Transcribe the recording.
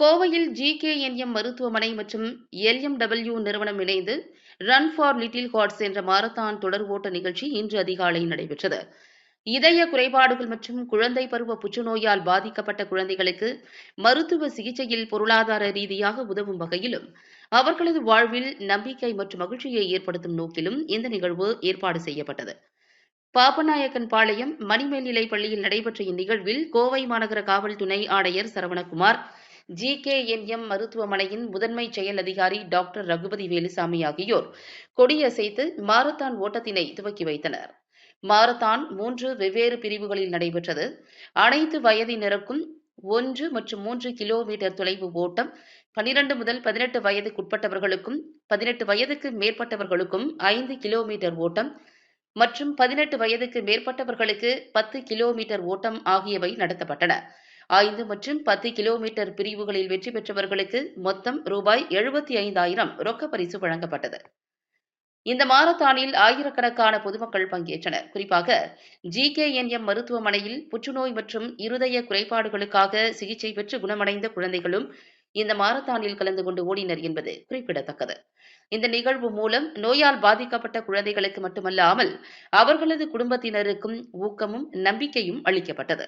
கோவையில் ஜிகேஎன்எம் மருத்துவமனை மற்றும் எல்எம்டபிள்யூ நிறுவனம் இணைந்து ரன் ஃபார் லிட்டில் ஹார்ட்ஸ் என்ற மாரத்தான் தொடர் ஓட்ட நிகழ்ச்சி இன்று அதிகாலை நடைபெற்றது. இதய குறைபாடுகள் மற்றும் குழந்தை பருவ புற்றுநோயால் பாதிக்கப்பட்ட குழந்தைகளுக்கு மருத்துவ சிகிச்சையில் பொருளாதார ரீதியாக உதவும் வகையிலும் அவர்களது வாழ்வில் நம்பிக்கை மற்றும் மகிழ்ச்சியை ஏற்படுத்தும் நோக்கிலும் இந்த நிகழ்வு ஏற்பாடு செய்யப்பட்டது. பாப்பநாயக்கன் பாளையம் மணிமேல்நிலை பள்ளியில் நடைபெற்ற இந்நிகழ்வில் கோவை மாநகர காவல் துணை ஆணையர் சரவணகுமார் ஜிகேஎன்எம் மருத்துவமனையின் முதன்மை செயல் அதிகாரி டாக்டர் ரகுபதி வேலுசாமி ஆகியோர் கொடியசைத்து மாரத்தான் ஓட்டத்தினை துவக்கி வைத்தனர். மாரத்தான் மூன்று வெவ்வேறு பிரிவுகளில் நடைபெற்றது. அனைத்து வயதினருக்கும் ஒன்று மற்றும் மூன்று கிலோமீட்டர் தொலைவு ஓட்டம் பனிரெண்டு முதல் பதினெட்டு வயதுக்குட்பட்டவர்களுக்கும் பதினெட்டு வயதுக்கு மேற்பட்டவர்களுக்கும் ஐந்து கிலோமீட்டர் ஓட்டம் மற்றும் பதினெட்டு வயதுக்கு மேற்பட்டவர்களுக்கு பத்து கிலோமீட்டர் ஓட்டம் ஆகியவை நடத்தப்பட்டன. ஐந்து மற்றும் பத்து கிலோமீட்டர் பிரிவுகளில் வெற்றி பெற்றவர்களுக்கு மொத்தம் ரூபாய் எழுபத்தி ஐந்தாயிரம் ரொக்க பரிசு வழங்கப்பட்டது. இந்த மாரத்தானில் ஆயிரக்கணக்கான பொதுமக்கள் பங்கேற்றனர். குறிப்பாக ஜிகேஎன்எம் மருத்துவமனையில் புற்றுநோய் மற்றும் இருதய குறைபாடுகளுக்காக சிகிச்சை பெற்று குணமடைந்த குழந்தைகளும் இந்த மாரத்தானில் கலந்து கொண்டு ஓடினர் என்பது குறிப்பிடத்தக்கது. இந்த நிகழ்வு மூலம் நோயால் பாதிக்கப்பட்ட குழந்தைகளுக்கு மட்டுமல்லாமல் அவர்களது குடும்பத்தினருக்கும் ஊக்கமும் நம்பிக்கையும் அளிக்கப்பட்டது.